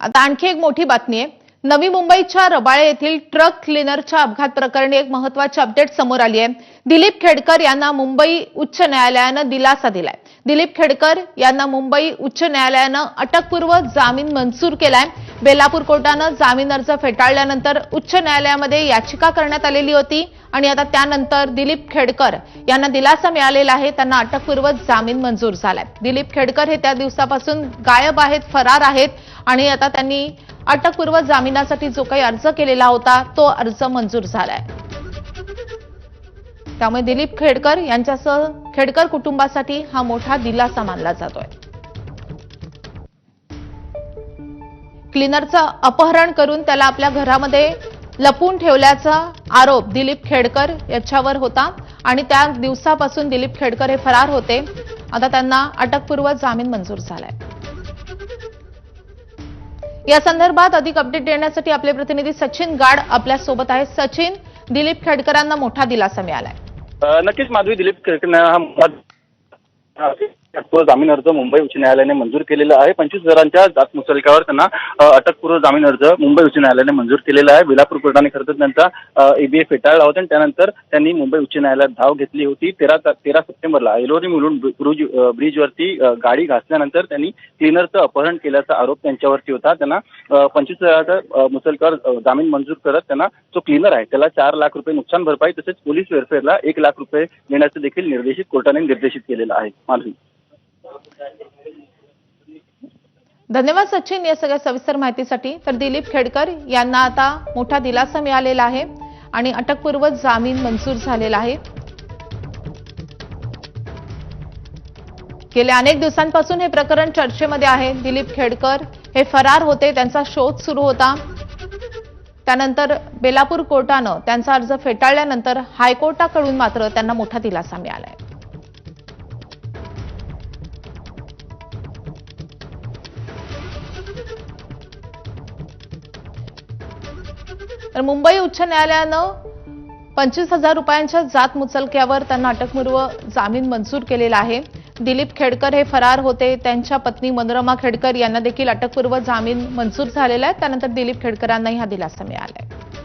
आता आणखी एक मोठी बातमी आहे. नवी मुंबईच्या रबाळे येथील ट्रक क्लिनरच्या अपघात प्रकरणी एक महत्वाची अपडेट समोर आली आहे. दिलीप खेडकर यांना मुंबई उच्च न्यायालयानं दिलासा दिलाय. दिलीप खेडकर यांना मुंबई उच्च न्यायालयानं अटकपूर्व जामीन मंजूर केलाय. बेलापूर कोर्टानं जामीन अर्ज फेटाळल्यानंतर उच्च न्यायालयामध्ये याचिका करण्यात आलेली होती आणि आता त्यानंतर दिलीप खेडकर यांना दिलासा मिळालेला आहे. त्यांना अटकपूर्व जामीन मंजूर झालाय. दिलीप खेडकर हे त्या दिवसापासून गायब आहेत फरार आहेत. आणि आता त्यांनी अटकपूर्व जामिनासाठी जो काही अर्ज केलेला होता तो अर्ज मंजूर झालाय. त्यामुळे दिलीप खेडकर यांच्यासह खेडकर कुटुंबासाठी हा मोठा दिलासा मानला जातोय. क्लिनरचं अपहरण करून त्याला आपल्या घरामध्ये लपून ठेवल्याचा आरोप दिलीप खेडकर याच्यावर होता आणि त्या दिवसापासून दिलीप खेडकर हे फरार होते. आता त्यांना अटकपूर्व जामीन मंजूर झालाय. या संदर्भात अधिक अपडेट देण्यासाठी आपले प्रतिनिधी सचिन गाड आपल्यासोबत आहेत. सचिन दिलीप खेडकरांना मोठा दिलासा मिळालाय. नक्कीच माधवी दिलीप खेडकर हा अटकपूर्व जामीन अर्ज मुंबई उच्च न्यायालयाने मंजूर केलेला आहे. पंचवीस हजारांच्या जात मुचलक्यावर त्यांना अटकपूर्व जामीन अर्ज मुंबई उच्च न्यायालयाने मंजूर केलेला आहे. विलापूर कोर्टाने खरं तर त्यांचा एबीए फेटाळला होता आणि त्यानंतर त्यांनी मुंबई उच्च न्यायालयात धाव घेतली होती. तेरा तेरा सप्टेंबरला एलोरी मुलून ब्रुज ब्रिजवरती गाडी घासल्यानंतर त्यांनी क्लिनरचं अपहरण केल्याचा आरोप त्यांच्यावरती होता. त्यांना पंचवीस हजाराचा अ, जामीन मंजूर करत त्यांना जो क्लिनर आहे. त्याला चार लाख रुपये नुकसान भरपाई तसेच पोलीस वेलफेअरला एक लाख रुपये देण्याचं देखील निर्देशित कोर्टाने निर्देशित केलेलं आहे. मालवी धन्यवाद सचिन या सगळ्या सविस्तर माहितीसाठी. तर दिलीप खेडकर यांना आता मोठा दिलासा मिळालेला आहे आणि अटकपूर्व जामीन मंजूर झालेला आहे. गेल्या अनेक दिवसांपासून हे प्रकरण चर्चेमध्ये आहे. दिलीप खेडकर हे फरार होते त्यांचा शोध सुरू होता. त्यानंतर बेलापूर कोर्टानं त्यांचा अर्ज फेटाळल्यानंतर हायकोर्टाकडून मात्र त्यांना मोठा दिलासा मिळाला आहे तर मुंबई उच्च न्यायालयानं पंचवीस हजार रुपयांच्या जात मुचलक्यावर त्यांना अटकपूर्व जामीन मंजूर केलेला आहे. दिलीप खेडकर हे फरार होते. त्यांच्या पत्नी मनोरमा खेडकर यांना देखील अटकपूर्व जामीन मंजूर झालेला आहे. त्यानंतर दिलीप खेडकरांनाही हा दिलासा मिळाला आहे